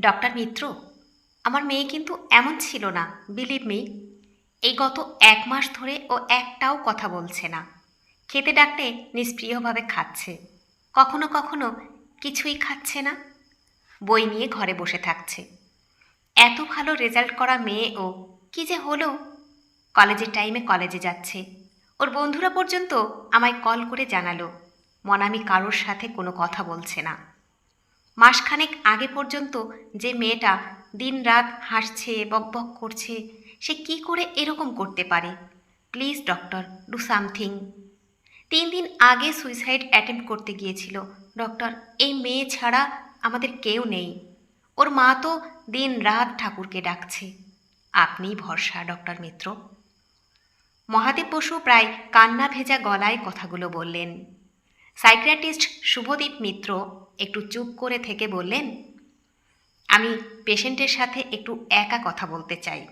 Doctor মিত্র, আমার মেয়ে কিন্তু এমন ছিল না বিলিভ মি এই গত এক মাস ধরে ও একটাও কথা বলছে না। খেতে ডাকলে নিষ্প্রিয়ভাবে খাচ্ছে। কখনো কখনো কিছুই খাচ্ছে না। বই নিয়ে ঘরে বসে থাকছে। এত ভালো রেজাল্ট করা মেয়ে ও কি যে হলো? কলেজের টাইমে কলেজে যাচ্ছে। ওর বন্ধুরা পর্যন্ত আমায় কল করে জানালো। মনামি কারোর সাথে কোনো কথা বলছে না। মাসখানেক আগে পর্যন্ত যে মেয়েটা দিনরাত হাসছে বকবক করছে, সে কি করে এরকম করতে পারে? Please, doctor, do something. তিন দিন আগে সুইসাইড অ্যাটেম্প করতে গিয়েছিল। ডক্টর, এই মেয়ে ছাড়া আমাদের কেউ নেই। ওর মা তো দিন রাত ঠাকুরকে ডাকছে। আপনিই ভরসা, ডক্টর মিত্র? মহাদেব বসু প্রায় কান্না ভেজা গলায় কথাগুলো বললেন। সাইকিয়াট্রিস্ট শুভদীপ মিত্র একটু চুপ করে থেকে বললেন, আমি পেশেন্টের সাথে একটু একা কথা বলতে চাই।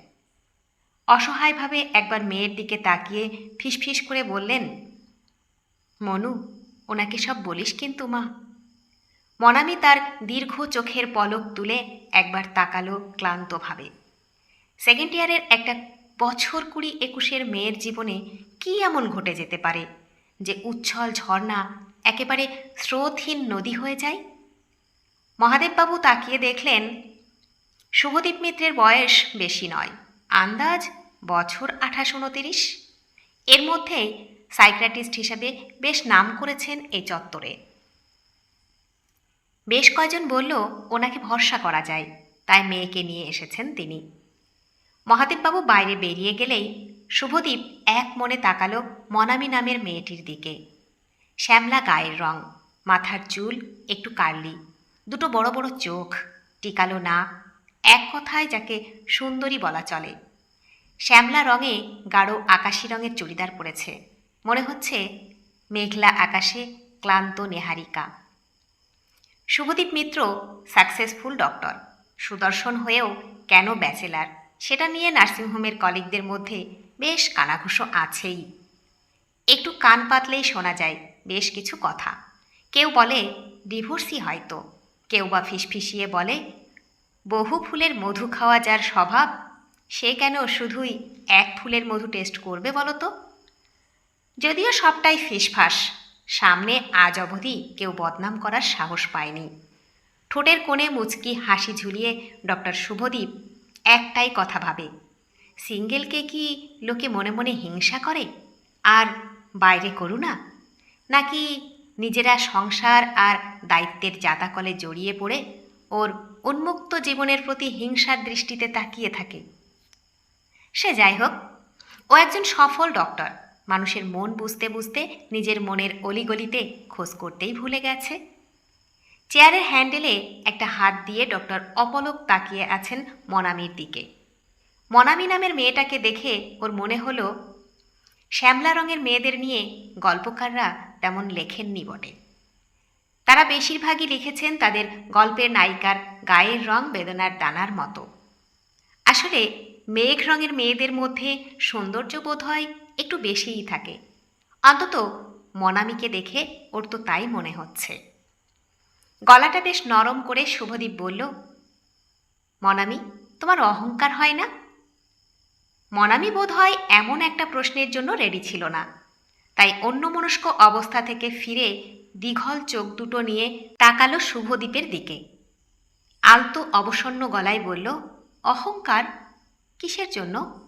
অসহায়ভাবে একবার মেয়ের দিকে তাকিয়ে ফিসফিস করে বললেন, মনু, ওনাকে সব বলিস কিন্তু মা। মনামি তার দীর্ঘ চোখের পলক তুলে একবার তাকালো ক্লান্তভাবে। সেকেন্ড ইয়ারের একটা বছর কুড়ি একুশের মেয়ের জীবনে কি এমন ঘটে যেতে পারে যে উচ্ছল ঝর্ণা একেবারে স্রোতহীন নদী হয়ে যায়। মহাদেববাবু তাকিয়ে দেখলেন, শুভদীপ মিত্রের বয়স বেশি নয়, আন্দাজ বছর আঠাশ উনতিরিশ। এর মধ্যেই সাইক্রাটিস্ট হিসাবে বেশ নাম করেছেন এই চত্বরে। বেশ কয়জন বলল, ওনাকে ভরসা করা যায়। তাই মেয়েকে নিয়ে এসেছেন তিনি। মহাদেববাবু বাইরে বেরিয়ে গেলেই শুভদীপ এক মনে তাকালো মনামি নামের মেয়েটির দিকে। শ্যামলা গায়ের রং, মাথার চুল, একটু কার্লি। দুটো বড় বড় চোখ, টিকালো নাক, এক কথায় যাকে সুন্দরী বলা চলে। শ্যামলা রঙে গাঢ় আকাশি রঙের চুড়িদার পরেছে। মনে হচ্ছে মেঘলা আকাশে ক্লান্ত Neharika. Shubhodeep Mitra successful doctor. সুদর্শন হয়েও কেন ব্যাচেলার? সেটা নিয়ে নার্সিংহোমের কলিগদের মধ্যে বেশ কানাঘুষো আছেই। একটু কান পাতলেই শোনা যায় বেশ কিছু কথা। কেউ বলে, ডিভোর্সই হয়তো। কেউ বা ফিসফিসিয়ে বলে, বহু ফুলের মধু খাওয়া যার স্বভাব, সে কেন শুধুই এক ফুলের মধু টেস্ট করবে বলো তো? যদিও সবটাই ফিসফাস, সামনে আজ অবধি কেউ বদনাম করার সাহস পায়নি। ঠোঁটের কোণে মুচকি হাসি ঝুলিয়ে ডক্টর শুভদীপ একটাই কথা ভাবে, সিঙ্গেলকে কি লোকে মনে মনে হিংসা করে? আর বাইরে করুণা? নাকি নিজেরা সংসার আর দায়িত্বের জাতাকলে জড়িয়ে পড়ে ওর উন্মুক্ত জীবনের প্রতি হিংসার দৃষ্টিতে তাকিয়ে থাকে? সে যাই হোক, ও একজন সফল ডক্টর। মানুষের মন বুঝতে বুঝতে নিজের মনের অলিগলিতে খোঁজ করতেই ভুলে গেছে। চেয়ারের হ্যান্ডেলে একটা হাত দিয়ে ডক্টর অপলক তাকিয়ে আছেন মনামির দিকে। মনামি নামের মেয়েটাকে দেখে ওর মনে হলো শ্যামলা রঙের মেয়েদের নিয়ে গল্পকাররা তেমন লেখেননি বটে। তারা বেশিরভাগই লিখেছেন তাদের গল্পের নায়িকার গায়ের রং বেদনার দানার মতো। আসলে মেঘ রঙের মেয়েদের মধ্যে সৌন্দর্য বোধ হয় একটু বেশিই থাকে। অন্তত মনামিকে দেখে ওর তো তাই মনে হচ্ছে। গলাটা বেশ নরম করে শুভদীপ বলল, মনামি, তোমার অহংকার হয় না? মনামি বোধ হয় এমন একটা প্রশ্নের জন্য রেডি ছিল না। তাই অন্যমনস্ক অবস্থা থেকে ফিরে দীঘল চোখ দুটো নিয়ে তাকালো শুভদীপের দিকে। আলতো অবসন্ন গলায় বলল, অহংকার? কিসের জন্য?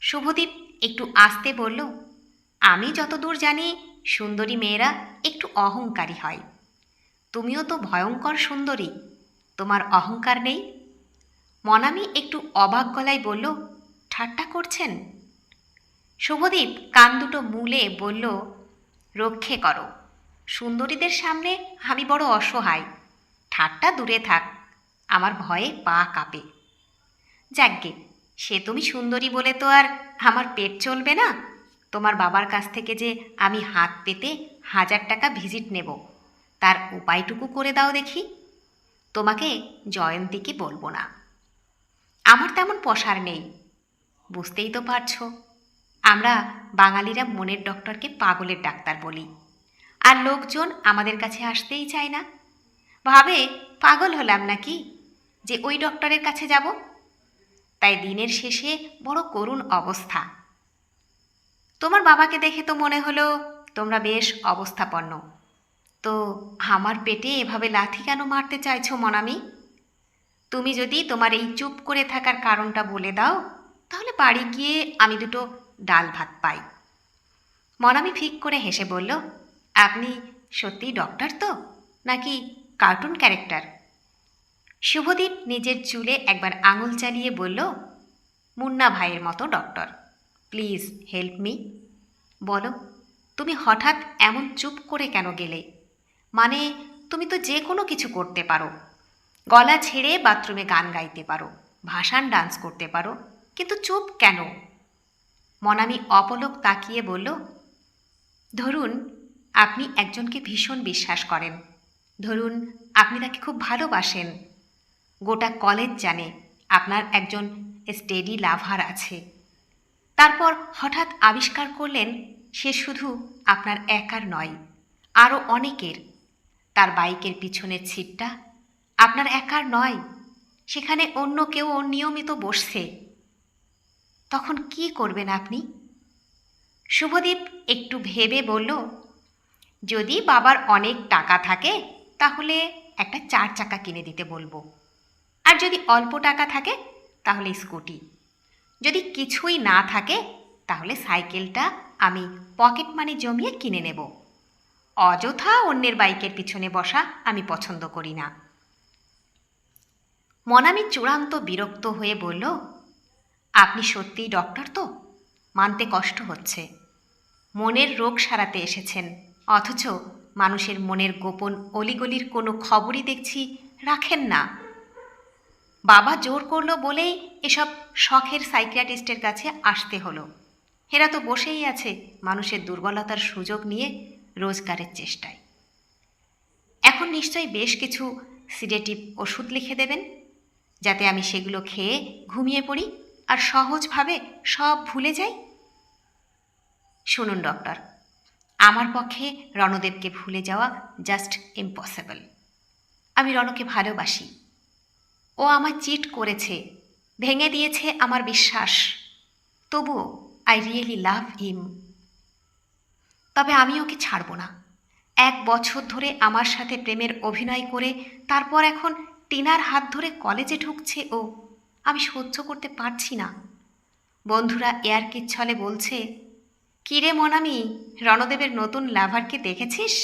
শুভদীপ একটু আস্তে বলল, আমি যতদূর জানি, সুন্দরী মেয়েরা একটু অহংকারী হয়। তুমিও তো ভয়ঙ্কর সুন্দরী, তোমার অহংকার নেই? মনামি একটু অবাক গলায় বলল ঠাট্টা করছেন? শুভদীপ কান দুটো মুলে বলল, রক্ষে করো। সুন্দরীদের সামনে আমি বড় অসহায়। ঠাট্টা দূরে থাক, আমার ভয়ে পা কাঁপে। যাকগে, সে তুমি সুন্দরী বলে তো আর আমার পেট চলবে না? তোমার বাবার কাছ থেকে যে আমি হাত পেতে হাজার টাকা ভিজিট নেব, তার উপায়টুকু করে দাও দেখি। তোমাকে জয়ন্তীকে বলব না। আমার তেমন পসার নেই। বুঝতেই তো পারছ। আমরা বাঙালিরা মনের ডক্টরকে পাগলের ডাক্তার বলি। আর লোকজন আমাদের কাছে আসতেই চায় না। ভাবে পাগল হলাম নাকি যে ওই ডক্টরের কাছে যাব? তাই দিনের শেষে বড় করুণ অবস্থা। তোমার বাবাকে দেখে তো মনে হলো তোমরা বেশ অবস্থাপন্ন। তো আমার পেটে এভাবে লাথি কেন মারতে চাইছো মনামি? তুমি যদি তোমার এই চুপ করে থাকার কারণটা বলে দাও তাহলে বাড়ি গিয়ে আমি দুটো ডাল ভাত পাই। মনামি ফিক করে হেসে বলল, আপনি সত্যিই ডক্টর তো? নাকি কার্টুন ক্যারেক্টার? শুভদীপ নিজের চুলে একবার আঙুল চালিয়ে বলল, মুন্না ভাইয়ের মতো ডক্টর। Please help me. বলো, তুমি হঠাৎ এমন চুপ করে কেন গেলে? মানে তুমি তো যে কোনো কিছু করতে পারো। গলা ছেড়ে বাথরুমে গান গাইতে পারো, ভাসান ডান্স করতে পারো কিন্তু চুপ কেন? মনামি অপলক তাকিয়ে বলল, ধরুন, আপনি একজনকে ভীষণ বিশ্বাস করেন। ধরুন, আপনি তাকে খুব ভালোবাসেন। গোটা কলেজ জানে আপনার একজন স্টেডি লাভার আছে। তারপর হঠাৎ আবিষ্কার করলেন সে শুধু আপনার একার নয়, আরও অনেকের। তার বাইকের পিছনের ছিটটা আপনার একার নয়, সেখানে অন্য কেউ নিয়মিত বসছে। তখন কি করবেন আপনি? শুভদীপ একটু ভেবে বলল, যদি বাবার অনেক টাকা থাকে, তাহলে একটা চার চাকা কিনে দিতে বলব। আর যদি অল্প টাকা থাকে, তাহলে স্কুটি। যদি কিছুই না থাকে, তাহলে সাইকেলটা আমি পকেট মানি জমিয়ে কিনে নেব। অযথা অন্যের বাইকের পিছনে বসা আমি পছন্দ করি না। মনামি চূড়ান্ত বিরক্ত হয়ে বলল আপনি সত্যিই ডক্টর তো? মানতে কষ্ট হচ্ছে। মনের রোগ সারাতে এসেছেন। অথচ মানুষের মনের গোপন অলিগলির কোনো খবরই দেখছি রাখেন না। বাবা জোর করল বলেই এসব শখের সাইকিয়াটিস্টের কাছে আসতে হলো। এরা তো বসেই আছে মানুষের দুর্বলতার সুযোগ নিয়ে রোজগারের চেষ্টায়। এখন নিশ্চয়ই বেশ কিছু সিডেটিভ ওষুধ লিখে দেবেন, যাতে আমি সেগুলো খেয়ে ঘুমিয়ে পড়ি। আর সহজভাবে সব ভুলে যাই? শুনুন ডক্টর আমার পক্ষে রণদেবকে ভুলে যাওয়া জাস্ট ইম্পসিবল আমি রণকে ভালোবাসি। ও আমায় চিট করেছে, ভেঙে দিয়েছে আমার বিশ্বাস। তবুও আই রিয়েলি লাভ হিম তবে আমি ওকে ছাড়ব না। এক বছর ধরে আমার সাথে প্রেমের অভিনয় করে, তারপর এখন টিনার হাত ধরে কলেজে ঢুকছে ও। আমি সহ্য করতে পারছি না। বন্ধুরা এয়ার কিচ্ছলে বলছে কিরে মনামি, রণদেবের নতুন লাভারকে দেখেছিস?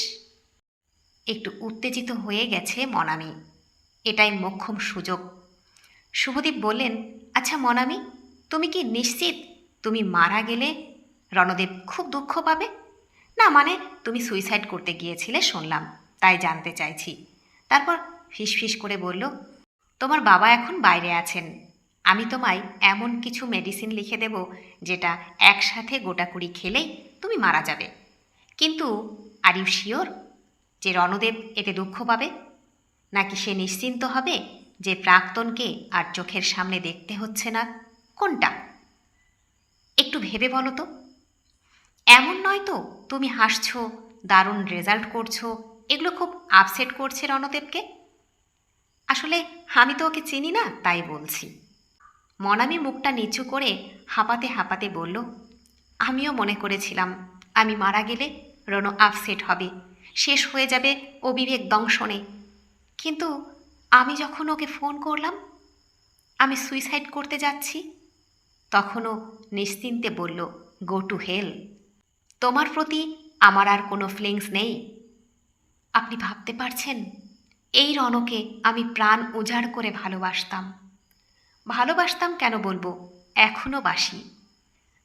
একটু উত্তেজিত হয়ে গেছে মনামি। এটাই মোক্ষম সুযোগ। শুভদীপ বললেন আচ্ছা মনামি, তুমি কি নিশ্চিত তুমি মারা গেলে রণদেব খুব দুঃখ পাবে? না মানে তুমি সুইসাইড করতে গিয়েছিলে শুনলাম, তাই জানতে চাইছি। তারপর ফিসফিস করে বলল, তোমার বাবা এখন বাইরে আছেন আমি তোমায় এমন কিছু মেডিসিন লিখে দেব যেটা একসাথে গোটাকুড়ি খেলেই তুমি মারা যাবে। কিন্তু আর ইউ শিওর যে রণদেব এতে দুঃখ পাবে? নাকি সে নিশ্চিন্ত হবে যে প্রাক্তনকে আর চোখের সামনে দেখতে হচ্ছে না? কোনটা? একটু ভেবে বলো তো। এমন নয় তো তুমি হাসছো, দারুণ রেজাল্ট করছ, এগুলো খুব আপসেট করছে রণদেবকে? আসলে আমি তো ওকে চিনি না, তাই বলছি। মনামি মুখটা নিচু করে হাঁপাতে হাঁপাতে বলল, আমিও মনে করেছিলাম, আমি মারা গেলে রণ আপসেট হবে, শেষ হয়ে যাবে অবিবেক দংশনে। কিন্তু আমি যখন ওকে ফোন করলাম, আমি সুইসাইড করতে যাচ্ছি তখনও নিশ্চিন্তে বলল, গো টু হেল, তোমার প্রতি আমার আর কোনো ফিলিংস নেই। আপনি ভাবতে পারছেন, এই রণকে আমি প্রাণ উজাড় করে ভালোবাসতাম। ভালোবাসতাম কেন বলব? এখনও বাসি।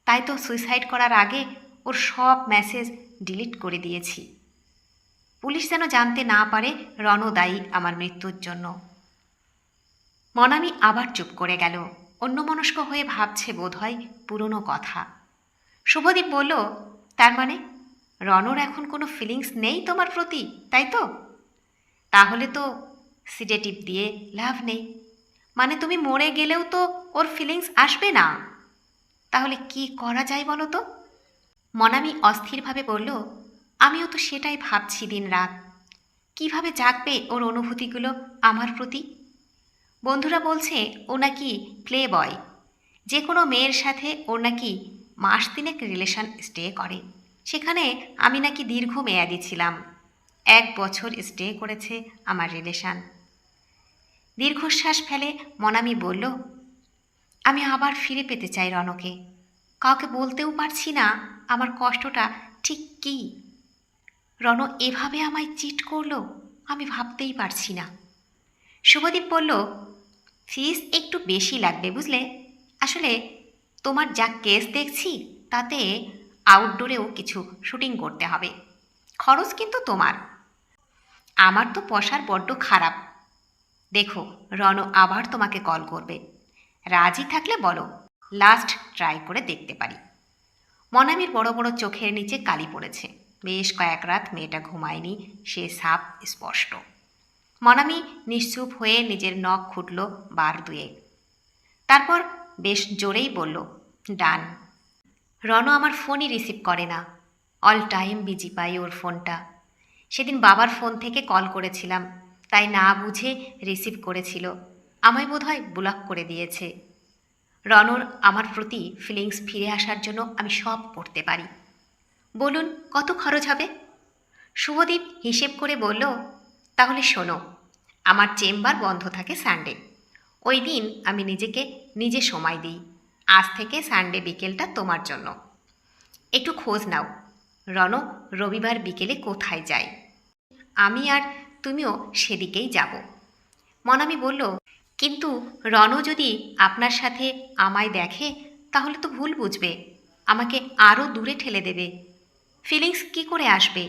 তাই তো সুইসাইড করার আগে ওর সব মেসেজ ডিলিট করে দিয়েছি। পুলিশ যেন জানতে না পারে রণ দায়ী আমার মৃত্যুর জন্য। মনামি আবার চুপ করে গেল। অন্যমনস্ক হয়ে ভাবছে বোধহয় পুরনো কথা। শুভদীপ বলল, তার মানে রণর এখন কোনো ফিলিংস নেই তোমার প্রতি, তাই তো? তাহলে তো সিডেটিভ দিয়ে লাভ নেই। মানে তুমি মরে গেলেও তো ওর ফিলিংস আসবে না। তাহলে কি করা যায় বলো তো? মনামি অস্থিরভাবে বলল, আমিও তো সেটাই ভাবছি দিন রাত। কীভাবে জাগবে ওর অনুভূতিগুলো আমার প্রতি? বন্ধুরা বলছে, ও নাকি প্লে বয় যে কোনো মেয়ের সাথে ওর নাকি মাস তিনেক রিলেশন স্টে করে। সেখানে আমি নাকি দীর্ঘ মেয়াদি ছিলাম। এক বছর স্টে করেছে আমার রিলেশান দীর্ঘশ্বাস ফেলে মনামি বলল, আমি আবার ফিরে পেতে চাই রনকে। কাউকে বলতেও পারছি না আমার কষ্টটা ঠিক কী। রণ এভাবে আমায় চিট করল, আমি ভাবতেই পারছি না। শুভদীপ বলল, ফিস একটু বেশি লাগবে বুঝলে। আসলে তোমার যা কেস দেখছি, তাতে আউটডোরেও কিছু শুটিং করতে হবে। খরচ কিন্তু তোমার। আমার তো পশার বড্ড খারাপ। দেখো রণ আবার তোমাকে কল করবে। রাজি থাকলে বলো লাস্ট ট্রাই করে দেখতে পারি। মনামির বড় বড় চোখের নিচে কালি পড়েছে। বেশ কয়েক রাত মেয়েটা ঘুমায়নি, সে সাপ স্পষ্ট। মনামি নিশ্চুপ হয়ে নিজের নখ খুঁটল বার দুয়ে তারপর বেশ জোরেই বলল, ডান। রণ আমার ফোনই রিসিভ করে না। অল টাইম বিজি পাই ওর ফোনটা। সেদিন বাবার ফোন থেকে কল করেছিলাম। তাই না বুঝে রিসিভ করেছিল। আমায় বোধহয় ব্লক করে দিয়েছে। রনর আমার প্রতি ফিলিংস ফিরে আসার জন্য আমি সব করতে পারি। বলুন, কত খরচ হবে? শুভদীপ হিসেব করে বলল, তাহলে শোনো, আমার চেম্বার বন্ধ থাকে সানডে ওই দিন আমি নিজেকে নিজে সময় দিই। আজ থেকে সানডে বিকেলটা তোমার জন্য। একটু খোঁজ নাও রণ রবিবার বিকেলে কোথায় যায়। আমি আর তুমিও সেদিকেই যাব। মনামি বলল, কিন্তু রণ যদি আপনার সাথে আমায় দেখে, তাহলে তো ভুল বুঝবে। আমাকে আরও দূরে ঠেলে দেবে। ফিলিংস কি করে আসবে?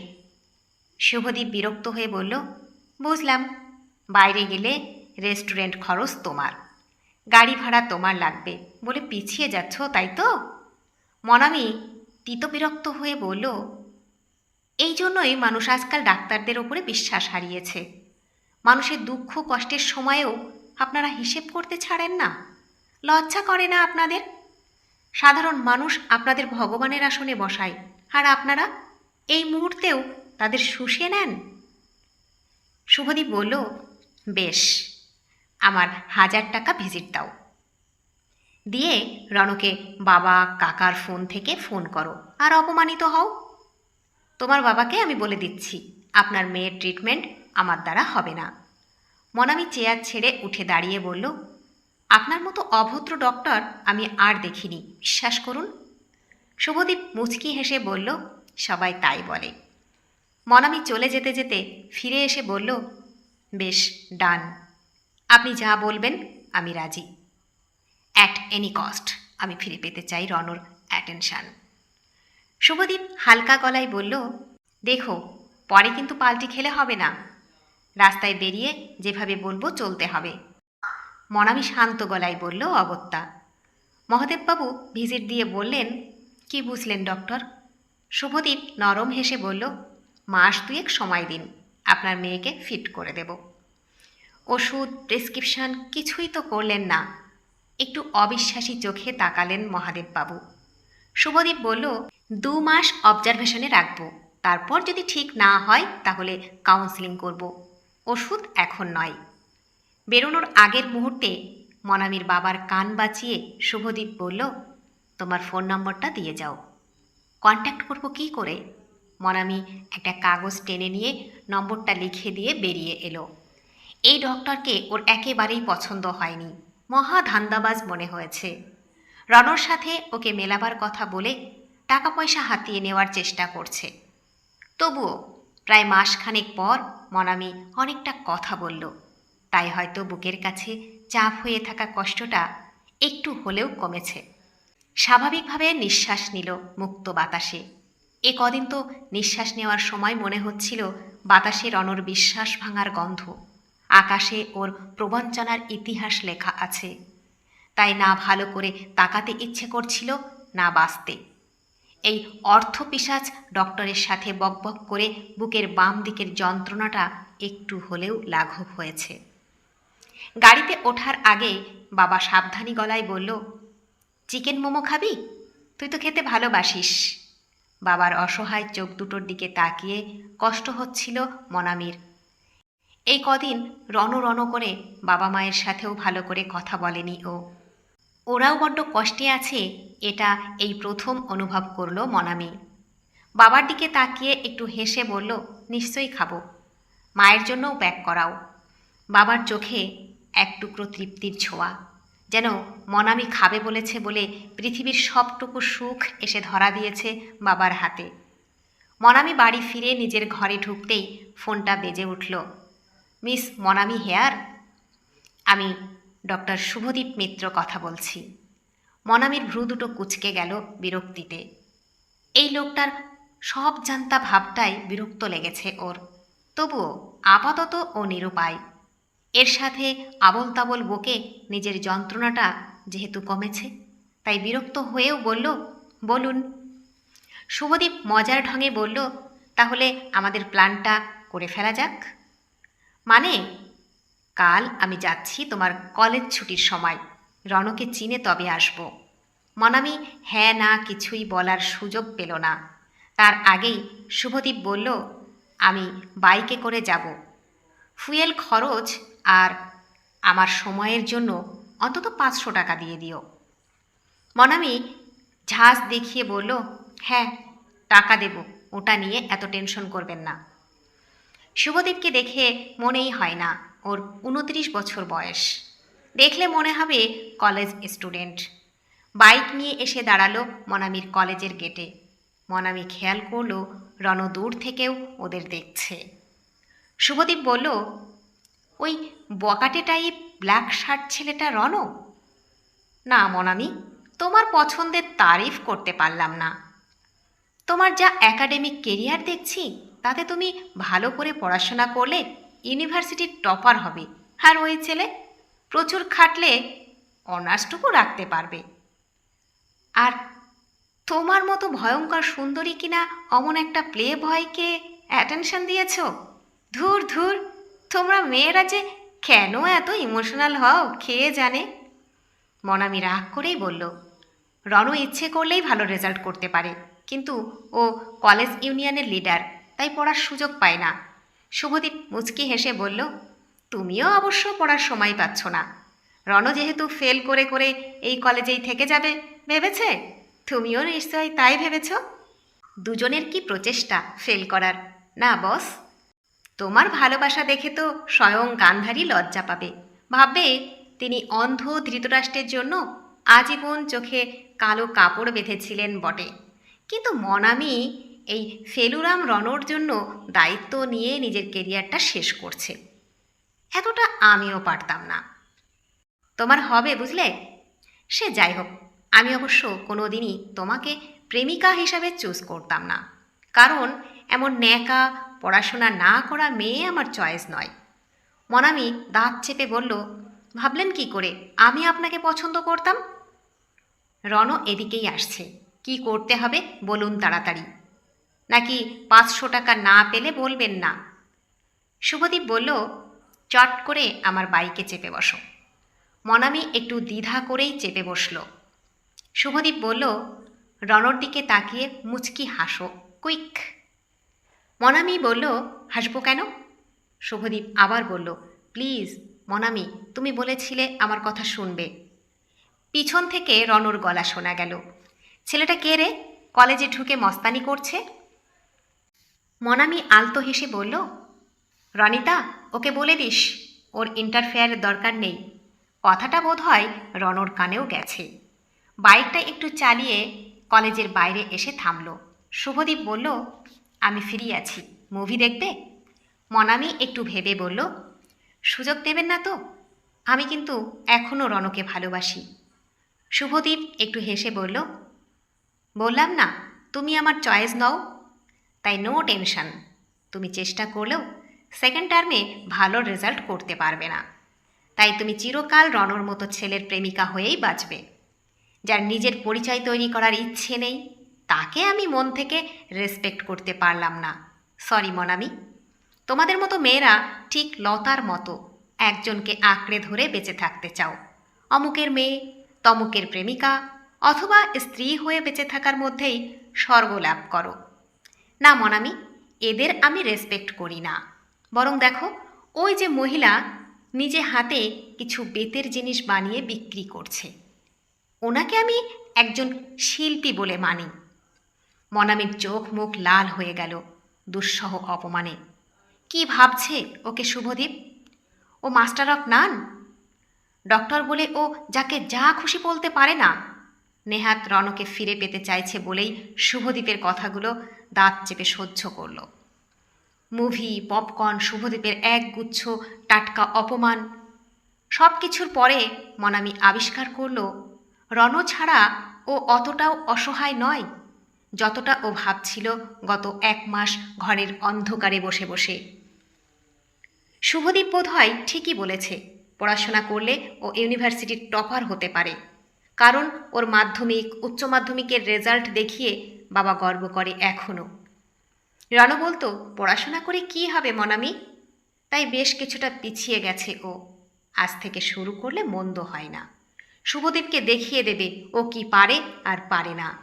শুভদীপ বিরক্ত হয়ে বলল, বুঝলাম। বাইরে গেলে রেস্টুরেন্ট খরচ তোমার। গাড়ি ভাড়া তোমার লাগবে বলে পিছিয়ে যাচ্ছ, তাই তো? মনামি তিতবিরক্ত হয়ে বলল এই জন্যই মানুষ আজকাল ডাক্তারদের ওপরে বিশ্বাস হারিয়েছে। মানুষের দুঃখ, কষ্টের সময়েও আপনারা হিসেব করতে ছাড়েন না। লজ্জা করে না আপনাদের? সাধারণ মানুষ আপনাদের ভগবানের আসনে বসায়, আর আপনারা এই মুহূর্তেও তাদের শুষিয়ে নেন? শুভদীপ বলল, বেশ, আমার হাজার টাকা ভিজিট দাও। দিয়ে রণকে বাবা, কাকার ফোন থেকে ফোন করো, আর অপমানিত হও। তোমার বাবাকে আমি বলে দিচ্ছি, আপনার মেয়ের ট্রিটমেন্ট আমার দ্বারা হবে না। মনামি চেয়ার ছেড়ে উঠে দাঁড়িয়ে বলল, আপনার মতো অভদ্র ডক্টর আমি আর দেখিনি, বিশ্বাস করুন? শুভদীপ মুচকি হেসে বলল, সবাই তাই বলে। মনামি চলে যেতে যেতে ফিরে এসে বলল, বেশ ডান আপনি যা বলবেন, আমি রাজি। অ্যাট এনি কস্ট আমি ফিরে পেতে চাই রনর অ্যাটেনশান শুভদীপ হালকা গলায় বলল, দেখো, পরে কিন্তু পাল্টি খেলে হবে না। রাস্তায় বেরিয়ে যেভাবে বলব চলতে হবে। মনামি শান্ত গলায় বলল, অগত্যা। মহাদেববাবু ভিজিট দিয়ে বললেন, কি বুঝলেন, ডক্টর? শুভদীপ নরম হেসে বলল, মাস দুয়েক সময় দিন, আপনার মেয়েকে ফিট করে দেব। ওষুধ, প্রেসক্রিপশন, কিছুই তো করলেন না। একটু অবিশ্বাসী চোখে তাকালেন মহাদেববাবু। শুভদীপ বলল দু মাস অবজারভেশনে রাখব। তারপর যদি ঠিক না হয়, তাহলে কাউন্সিলিং করব। ওষুধ এখন নয়। বেরোনোর আগের মুহূর্তে মনামির বাবার কান বাঁচিয়ে শুভদীপ বলল, তোমার ফোন নম্বরটা দিয়ে যাও। কন্ট্যাক্ট করব কি করে? মনামি একটা কাগজ টেনে নিয়ে নম্বরটা লিখে দিয়ে বেরিয়ে এলো। এই ডক্টরকে ওর একেবারেই পছন্দ হয়নি। মহা ধান্দাবাজ মনে হয়েছে। রনর সাথে ওকে মেলাবার কথা বলে টাকা পয়সা হাতিয়ে নেওয়ার চেষ্টা করছে। তবুও প্রায় মাসখানেক পর মনামি অনেকটা কথা বলল। তাই হয়তো বুকের কাছে চাপ হয়ে থাকা কষ্টটা একটু হলেও কমেছে। স্বাভাবিকভাবে নিঃশ্বাস নিল মুক্ত বাতাসে। এ কদিন তো নিঃশ্বাস নেওয়ার সময় মনে হচ্ছিল বাতাসে রনর বিশ্বাস ভাঙার গন্ধ। আকাশে ওর প্রবঞ্চনার ইতিহাস লেখা আছে। তাই না ভালো করে তাকাতে ইচ্ছে করছিল না বাঁচতে। এই অর্থ পিসাজ ডক্টরের সাথে বকবক করে বুকের বাম দিকের যন্ত্রণাটা একটু হলেও লাঘব হয়েছে। গাড়িতে ওঠার আগে বাবা সাবধানী গলায় বলল, চিকেন মোমো খাবি? তুই তো খেতে ভালোবাসিস। বাবার অসহায় চোখ দুটোর দিকে তাকিয়ে কষ্ট হচ্ছিল মনামির। এই কদিন রণ রণ করে বাবা মায়ের সাথেও ভালো করে কথা বলেনি ও। ওরাও বড্ড কষ্টে আছে এটা এই প্রথম অনুভব করল মনামি। বাবার দিকে তাকিয়ে একটু হেসে বলল, নিশ্চয়ই খাব। মায়ের জন্যও প্যাক করাও। বাবার চোখে এক টুকরো তৃপ্তির ছোঁয়া। যেন মনামি খাবে বলেছে বলে পৃথিবীর সবটুকু সুখ এসে ধরা দিয়েছে বাবার হাতে। মনামি বাড়ি ফিরে নিজের ঘরে ঢুকতেই ফোনটা বেজে উঠল, মিস মনামি হেয়ার? আমি ডক্টর শুভদীপ মিত্র কথা বলছি। মনামির ভ্রু দুটো কুচকে গেল বিরক্তিতে। এই লোকটার সব জানতা ভাবটাই বিরক্ত লেগেছে ওর। তবুও আপাতত ও নিরুপায়। এর সাথে আবল তাবল বকে নিজের যন্ত্রণাটা যেহেতু কমেছে, তাই বিরক্ত হয়েও বলল, বলুন। শুভদীপ মজার ঢঙে বলল, তাহলে আমাদের প্ল্যানটা করে ফেলা যাক? মানে? কাল আমি যাচ্ছি তোমার কলেজ ছুটির সময়। রণকে চিনে তবে আসব। মনামি হ্যাঁ না কিছুই বলার সুযোগ পেল না। তার আগেই শুভদীপ বলল, আমি বাইকে করে যাব। ফুয়েল খরচ আর আমার সময়ের জন্য অন্তত পাঁচশো টাকা দিয়ে দিও। মনামি ঝাঁজ দেখিয়ে বলল হ্যাঁ টাকা দেব, ওটা নিয়ে এত টেনশন করবেন না। শুভদীপকে দেখে মনেই হয় না ওর উনত্রিশ বছর বয়স। দেখলে মনে হবে কলেজ স্টুডেন্ট। বাইক নিয়ে এসে দাঁড়াল মনামির কলেজের গেটে। মনামি খেয়াল করল রণ দূর থেকেও ওদের দেখছে। শুভদীপ বলল, ওই বকাটে টাইপ ব্ল্যাক শার্ট ছেলেটা রণ? না মনামি, তোমার পছন্দের তারিফ করতে পারলাম না। তোমার যা একাডেমিক কেরিয়ার দেখছি, তাতে তুমি ভালো করে পড়াশোনা করলে ইউনিভার্সিটির টপার হবে। আর ওই ছেলে প্রচুর খাটলে অনার্সটুকু রাখতে পারবে। আর তোমার মতো ভয়ঙ্কর সুন্দরী কিনা অমন একটা প্লে বয়কে অ্যাটেনশন দিয়েছ? ধুর ধুর, তোমরা মেয়েরা যে কেন এত ইমোশনাল হও খেয়ে জানে? মনামি রাগ করেই বলল রণ ইচ্ছে করলেই ভালো রেজাল্ট করতে পারে, কিন্তু ও কলেজ ইউনিয়নের লিডার, তাই পড়ার সুযোগ পায় না। শুভদীপ মুচকি হেসে বলল তুমিও অবশ্য পড়ার সময় পাচ্ছ না। রণ যেহেতু ফেল করে করে এই কলেজেই থেকে যাবে, ভেবেছে? তুমিও নিশ্চয়ই তাই ভেবেছ? দুজনের কি প্রচেষ্টা ফেল করার? না বস তোমার ভালোবাসা দেখে তো স্বয়ং গান্ধারী লজ্জা পাবে। ভাববে তিনি অন্ধ ধৃতরাষ্ট্রের জন্য আজীবন চোখে কালো কাপড় বেঁধেছিলেন বটে। কিন্তু মনামি এই ফেলুরাম রণর জন্য দায়িত্ব নিয়ে নিজের কেরিয়ারটা শেষ করছে। এতটা আমিও পারতাম না। তোমার হবে বুঝলে? সে যাই হোক, আমি অবশ্য কোনো দিনই তোমাকে প্রেমিকা হিসাবে চুজ করতাম না। কারণ এমন ন্যাকা, পড়াশোনা না করা মেয়ে আমার চয়েস নয়। মনামি দাঁত চেপে বলল, ভাবলেন কি করে? আমি আপনাকে পছন্দ করতাম? রণ এদিকেই আসছে। কি করতে হবে? বলুন তাড়াতাড়ি। নাকি পাঁচশো টাকা না পেলে বলবেন না? শুভদীপ বলল চট করে আমার বাইকে চেপে বসো। মনামি একটু দ্বিধা করেই চেপে বসল। শুভদীপ বলল, রণর দিকে তাকিয়ে মুচকি হাসো, কুইক। মনামি বলল, হাসবো কেন? শুভদীপ আবার বলল, প্লিজ, মনামি, তুমি বলেছিলে আমার কথা শুনবে। পিছন থেকে রণর গলা শোনা গেল, ছেলেটা কে রে? কলেজে ঢুকে মস্তানি করছে? মনামি আলতো হেসে বলল রনিতা, ওকে বলে দিস, ওর ইন্টারফেয়ারের দরকার নেই। কথাটা বোধ হয় রণর কানেও গেছে। বাইকটা একটু চালিয়ে কলেজের বাইরে এসে থামল। শুভদীপ বলল, আমি ফিরি আছি মুভি দেখবে? মনামি একটু ভেবে বলল, সুযোগ দেবেন না তো? আমি কিন্তু এখনও রণকে ভালোবাসি। শুভদীপ একটু হেসে বলল, বললাম না, তুমি আমার চয়েস নও। তাই নো টেনশন তুমি চেষ্টা করলেও সেকেন্ড টার্মে ভালো রেজাল্ট করতে পারবে না। তাই তুমি চিরকাল রণর মতো ছেলের প্রেমিকা হয়েই বাঁচবে। যার নিজের পরিচয় তৈরি করার ইচ্ছে নেই, তাকে আমি মন থেকে রেসপেক্ট করতে পারলাম না। সরি মনামি। তোমাদের মতো মেয়েরা ঠিক লতার মতো একজনকে আঁকড়ে ধরে বেঁচে থাকতে চাও। অমুকের মেয়ে, তমুকের প্রেমিকা, অথবা স্ত্রী হয়ে বেঁচে থাকার মধ্যেই স্বর্গ লাভ করো। না, মনামি, এদের আমি রেসপেক্ট করি না। বরং দেখো, ওই যে মহিলা নিজে হাতে কিছু বেতের জিনিস বানিয়ে বিক্রি করছে। ওনাকে আমি একজন শিল্পী বলে মানি। মনামির চোখ মুখ লাল হয়ে গেল দুঃসহ অপমানে। কি ভাবছে ওকে শুভদীপ? ও মাস্টার অফ নান? ডক্টর বলে ও যাকে যা খুশি বলতে পারে না। নেহাত রণকে ফিরে পেতে চাইছে বলেই শুভদীপের কথাগুলো দাঁত চেপে সহ্য করল। মুভি, পপকর্ন, শুভদীপের এক গুচ্ছ টাটকা অপমান। সব কিছুর পরে মনামি আবিষ্কার করল রণ ছাড়া ও অতটাও অসহায় নয়, যতটা ও ভাবছিল গত এক মাস ঘরের অন্ধকারে বসে বসে। শুভদীপ বোধ হয় ঠিকই বলেছে, পড়াশোনা করলে ও ইউনিভার্সিটির টপার হতে পারে, কারণ ওর মাধ্যমিক, উচ্চ মাধ্যমিকের রেজাল্ট দেখিয়ে বাবা গর্ব করে এখনও। রণ বলতো, পড়াশোনা করে কি হবে মনামি? তাই বেশ কিছুটা পিছিয়ে গেছে ও। আজ থেকে শুরু করলে মন্দ হয় না। শুভদীপকে দেখিয়ে দেবে ও কি পারে আর পারে না।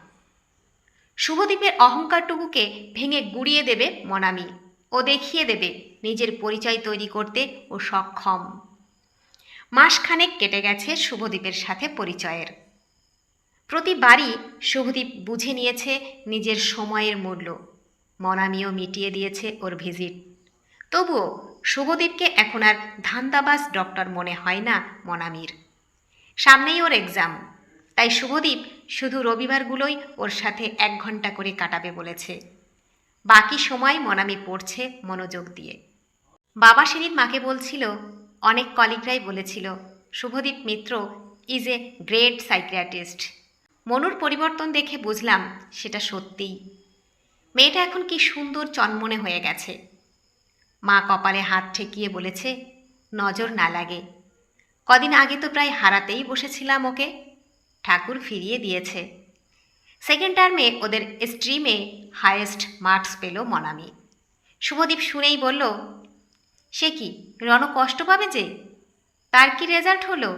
শুভদীপের অহংকারটুকুকে ভেঙে গুড়িয়ে দেবে মনামি। ও দেখিয়ে দেবে নিজের পরিচয় তৈরি করতে ও সক্ষম। মাসখানেক কেটে গেছে শুভদীপের সাথে পরিচয়ের। প্রতিবারই শুভদীপ বুঝে নিয়েছে নিজের সময়ের মূল্য। মনামিও মিটিয়ে দিয়েছে ওর ভিজিট। তবুও শুভদীপকে এখন আর ধান্দাবাজ ডক্টর মনে হয় না মনামির। সামনেই ওর এক্সাম তাই শুভদীপ শুধু রবিবারগুলোই ওর সাথে এক ঘণ্টা করে কাটাবে বলেছে। বাকি সময় মনামি পড়ছে মনোযোগ দিয়ে। বাবা সেদিন মাকে বলছিল, অনেক কলিগরাই বলেছিল, Shubhadeep Mitra is a great psychiatrist মনুর পরিবর্তন দেখে বুঝলাম সেটা সত্যিই। মেয়েটা এখন কি সুন্দর চনমনে হয়ে গেছে। মা কপালে হাত ঠেকিয়ে বলেছে, নজর না লাগে। কদিন আগে তো প্রায় হারাতেই বসেছিলাম ওকে। ঠাকুর ফিরিয়ে দিয়েছে। সেকেন্ড টার্মে ওদের স্ট্রিমে হায়েস্ট মার্কস পেল মনামি। শুভদীপ শুনেই বলল, সে কি রণ কষ্ট পাবে যে? তার কি রেজাল্ট হলো?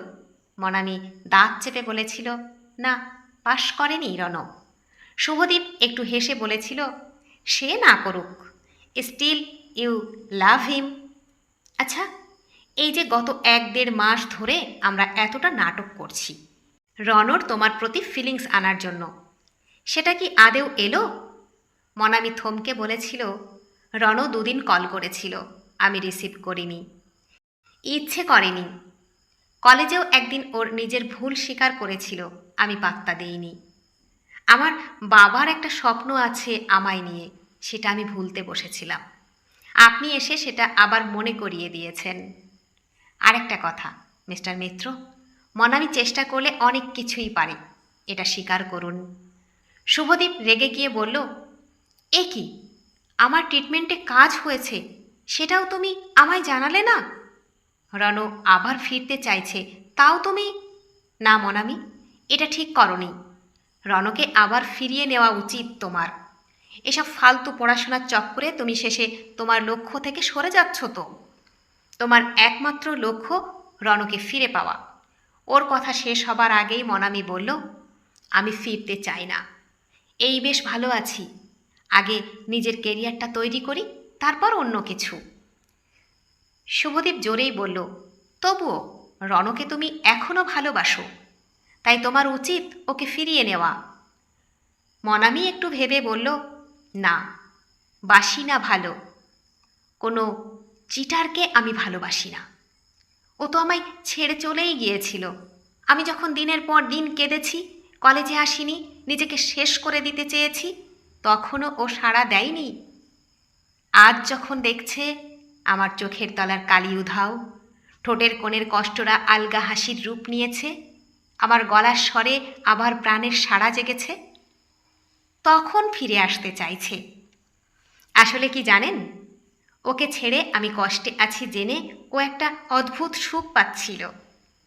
মনামি দাঁত চেপে বলেছিল, না, পাশ করেনি রণ শুভদীপ একটু হেসে বলেছিল সে না করুক। স্টিল ইউ লাভ হিম আচ্ছা এই যে গত এক দেড় মাস ধরে আমরা এতটা নাটক করছি, রনর তোমার প্রতি ফিলিংস আনার জন্য, সেটা কি আদেও এলো? মনামি থমকে বলেছিল রণ দুদিন কল করেছিল, আমি রিসিভ করিনি। ইচ্ছে করেনি। কলেজেও একদিন ওর নিজের ভুল স্বীকার করেছিল, আমি পাত্তা দেইনি। আমার বাবার একটা স্বপ্ন আছে আমায় নিয়ে, সেটা আমি ভুলতে বসেছিলাম। আপনি এসে সেটা আবার মনে করিয়ে দিয়েছেন। আরেকটা কথা, মিস্টার মিত্র, মনামি চেষ্টা করলে অনেক কিছুই পারে, এটা স্বীকার করুন। শুভদীপ রেগে গিয়ে বলল, এ কি? আমার ট্রিটমেন্টে কাজ হয়েছে, সেটাও তুমি আমায় জানালে না? রণ আবার ফিরতে চাইছে, তাও তুমি? না মনামি, এটা ঠিক করনি। রণকে আবার ফিরিয়ে নেওয়া উচিত তোমার। এসব ফালতু পড়াশোনার চক্করে তুমি শেষে তোমার লক্ষ্য থেকে সরে যাচ্ছ তো। তোমার একমাত্র লক্ষ্য রণকে ফিরে পাওয়া। ওর কথা শেষ হবার আগেই মনামি বলল, আমি ফিরতে চাই না। এই বেশ ভালো আছি। আগে নিজের কেরিয়ারটা তৈরি করি, তারপর অন্য কিছু। শুভদীপ জোরেই বলল, তবুও রণকে তুমি এখনও ভালোবাসো। তাই তোমার উচিত ওকে ফিরিয়ে নেওয়া। মনামি একটু ভেবে বলল, না, বাসি না ভালো। কোনো চিটারকে আমি ভালোবাসি না। ও তো আমায় ছেড়ে চলেই গিয়েছিল। আমি যখন দিনের পর দিন কেঁদেছি, কলেজে আসিনি, নিজেকে শেষ করে দিতে চেয়েছি, তখনও ও সাড়া দেয়নি। আজ যখন দেখছে, আমার চোখের তলার কালি উধাও। ঠোঁটের কোণের কষ্টরা আলগা হাসির রূপ নিয়েছে। আমার গলার স্বরে আবার প্রাণের সাড়া জেগেছে? তখন ফিরে আসতে চাইছে। আসলে কি জানেন? ওকে ছেড়ে আমি কষ্টে আছি জেনে ও একটা অদ্ভুত সুখ পাচ্ছিল।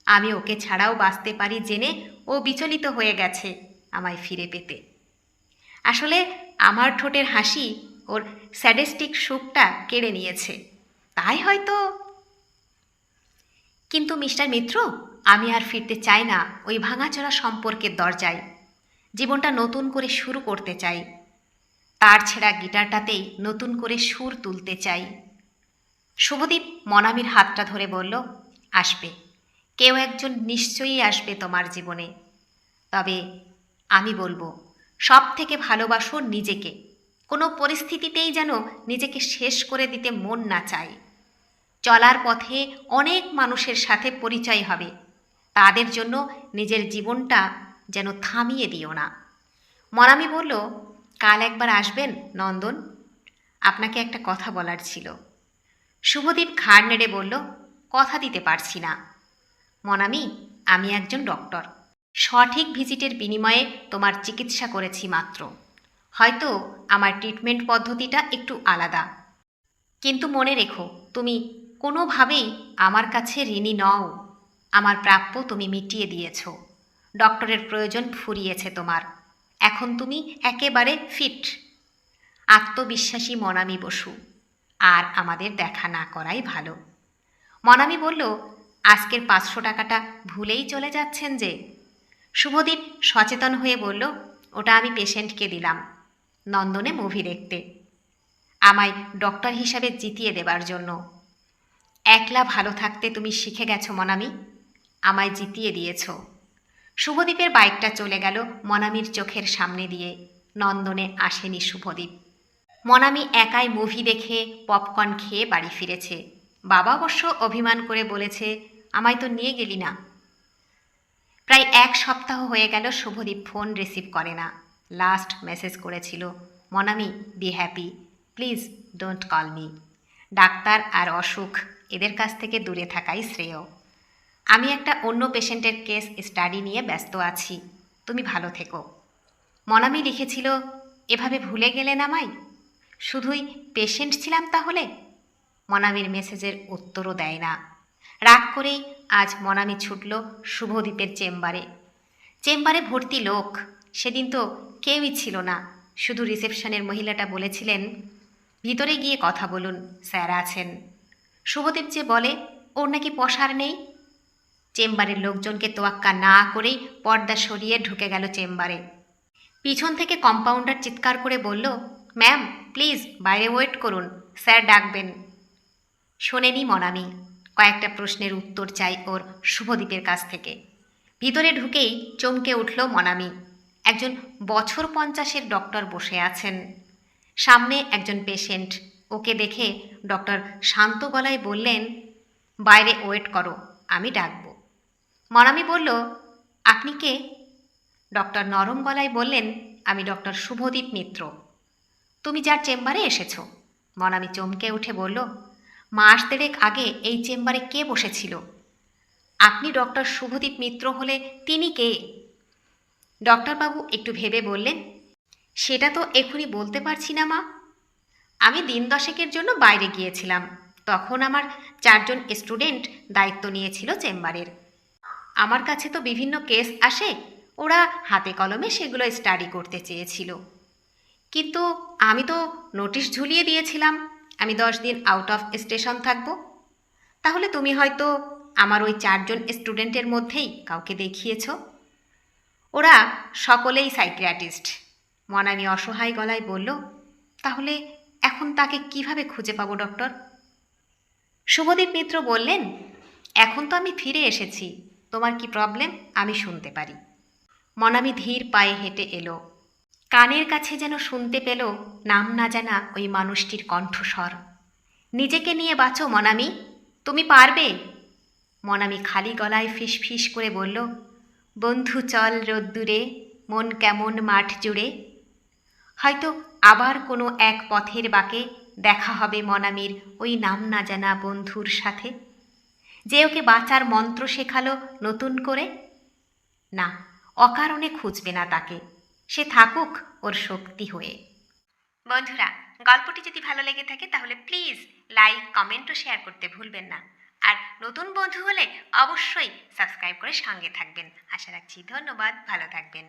আমি ওকে ছাড়াও বাঁচতে পারি জেনে ও বিচলিত হয়ে গেছে আমায় ফিরে পেতে। আসলে আমার ঠোঁটের হাসি ওর স্যাডেস্টিক সুখটা কেড়ে নিয়েছে। তাই হয়তো। কিন্তু মিস্টার মিত্র আমি আর ফিরতে চাই না ওই ভাঙাচোরা সম্পর্কের দরজায়। জীবনটা নতুন করে শুরু করতে চাই। তার ছেঁড়া গিটারটাতেই নতুন করে সুর তুলতে চাই। শুভদীপ মনামির হাতটা ধরে বলল, আসবে। কেউ একজন নিশ্চয়ই আসবে তোমার জীবনে। তবে আমি বলব সব থেকে ভালোবাসো নিজেকে। কোনো পরিস্থিতিতেই যেন নিজেকে শেষ করে দিতে মন না চায়। চলার পথে অনেক মানুষের সাথে পরিচয় হবে। তাদের জন্য নিজের জীবনটা যেন থামিয়ে দিও না। মনামি বলল, কাল একবার আসবেন, নন্দন? আপনাকে একটা কথা বলার ছিল। শুভদীপ ঘাড় নেড়ে বলল, কথা দিতে পারছি না। মনামি আমি একজন ডক্টর। সঠিক ভিজিটের বিনিময়ে তোমার চিকিৎসা করেছি মাত্র। হয়তো আমার ট্রিটমেন্ট পদ্ধতিটা একটু আলাদা। কিন্তু মনে রেখো, তুমি কোনোভাবেই আমার কাছে ঋণী নও। আমার প্রাপ্য তুমি মিটিয়ে দিয়েছ। ডক্টরের প্রয়োজন ফুরিয়েছে তোমার। এখন তুমি একেবারে ফিট। আত্মবিশ্বাসী মনামি বসু, আর আমাদের দেখা না করাই ভালো। মনামি বলল, আজকের পাঁচশো টাকাটা ভুলেই চলে যাচ্ছেন যে। শুভদীপ সচেতন হয়ে বলল, ওটা আমি পেশেন্টকে দিলাম, নন্দনে মুভি দেখতে। আমায় ডক্টর হিসাবে জিতিয়ে দেবার জন্য। একলা ভালো থাকতে তুমি শিখে গেছো মনামি। আমায় জিতিয়ে দিয়েছ। শুভদীপের বাইকটা চলে গেল মনামির চোখের সামনে দিয়ে। নন্দনে আসেনি শুভদীপ। মনামি একাই মুভি দেখে পপকর্ন খেয়ে বাড়ি ফিরেছে। বাবা অবশ্য অভিমান করে বলেছে, আমায় তো নিয়ে গেলি না। প্রায় এক সপ্তাহ হয়ে গেল শুভদীপ ফোন রিসিভ করে না। লাস্ট মেসেজ করেছিল, Monami be happy please don't call me. Doctor আর অসুখ, এদের কাছ থেকে দূরে থাকাই শ্রেয়। আমি একটা অন্য পেশেন্টের কেস স্টাডি নিয়ে ব্যস্ত আছি। তুমি ভালো থেকো। মনামি লিখেছিল, এভাবে ভুলে গেলেন আমায় শুধুই পেশেন্ট ছিলাম তাহলে? মনামির মেসেজের উত্তরও দেয় না। রাগ করেই আজ মনামি ছুটল শুভদীপের চেম্বারে। চেম্বারে ভর্তি লোক, সেদিন তো কেউই ছিল না। শুধু রিসেপশনের মহিলাটা বলেছিলেন, ভিতরে গিয়ে কথা বলুন, স্যার আছেন। শুভদীপ যে বলে, ওর নাকি পসার নেই? চেম্বারের লোকজনকে তোয়াক্কা না করেই পর্দা সরিয়ে ঢুকে গেল চেম্বারে। পিছন থেকে কম্পাউন্ডার চিৎকার করে বলল, ম্যাম, প্লিজ বাইরে ওয়েট করুন, স্যার ডাকবেন। শোনেনি মনামি। কয়েকটা প্রশ্নের উত্তর চাই ওর শুভদীপের কাছ থেকে। ভিতরে ঢুকেই চমকে উঠল মনামি। একজন বছর পঞ্চাশের ডক্টর বসে আছেন। সামনে একজন পেশেন্ট। ওকে দেখে ডক্টর শান্ত গলায় বললেন, বাইরে ওয়েট করো, আমি ডাকব। মনামি বলল, আপনি কে? ডক্টর নরম গলায় বললেন, আমি ডক্টর শুভদীপ মিত্র। তুমি যার চেম্বারে এসেছ? মনামি চমকে উঠে বলল, মাস দেড়েক আগে এই চেম্বারে কে বসেছিল? আপনি ডক্টর শুভদীপ মিত্র হলে তিনি কে? ডক্টরবাবু একটু ভেবে বললেন, সেটা তো এখনই বলতে পারছি না, মা। আমি দিন দশেকের জন্য বাইরে গিয়েছিলাম। তখন আমার চারজন স্টুডেন্ট দায়িত্ব নিয়েছিল চেম্বারের। আমার কাছে তো বিভিন্ন কেস আসে। ওরা হাতে কলমে সেগুলো স্টাডি করতে চেয়েছিল। কিন্তু আমি তো নোটিশ ঝুলিয়ে দিয়েছিলাম, আমি দশ দিন আউট অফ স্টেশন থাকব। তাহলে তুমি হয়তো আমার ওই চারজন স্টুডেন্টের মধ্যেই কাউকে দেখিয়েছ। ওরা সকলেই সাইকিয়াটিস্ট মনামি অসহায় গলায় বলল, তাহলে এখন তাকে কীভাবে খুঁজে পাবো ডক্টর শুভদীপ মিত্র বললেন, এখন তো আমি ফিরে এসেছি। তোমার কি প্রবলেম আমি শুনতে পারি। মনামি ধীর পায়ে হেঁটে এলো। কানের কাছে যেন শুনতে পেল নাম না জানা ওই মানুষটির কণ্ঠস্বর। নিজেকে নিয়ে বাঁচো মনামি। তুমি পারবে? মনামি খালি গলায় ফিস করে বলল, বন্ধু, চল রোদ্দুরে, মন কেমন মাঠ জুড়ে। হয়তো আবার কোনো এক পথের বাঁকে দেখা হবে মনামির ওই নাম না জানা বন্ধুর সাথে। যে ওকে বাঁচার মন্ত্র শেখালো নতুন করে? না, অকারণে খুঁজবে না তাকে। সে থাকুক ওর শক্তি হয়ে। বন্ধুরা, গল্পটি যদি ভালো লেগে থাকে তাহলে প্লিজ লাইক, কমেন্ট ও শেয়ার করতে ভুলবেন না। আর নতুন বন্ধু হলে অবশ্যই সাবস্ক্রাইব করে সঙ্গে থাকবেন। আশা রাখছি ধন্যবাদ, ভালো থাকবেন।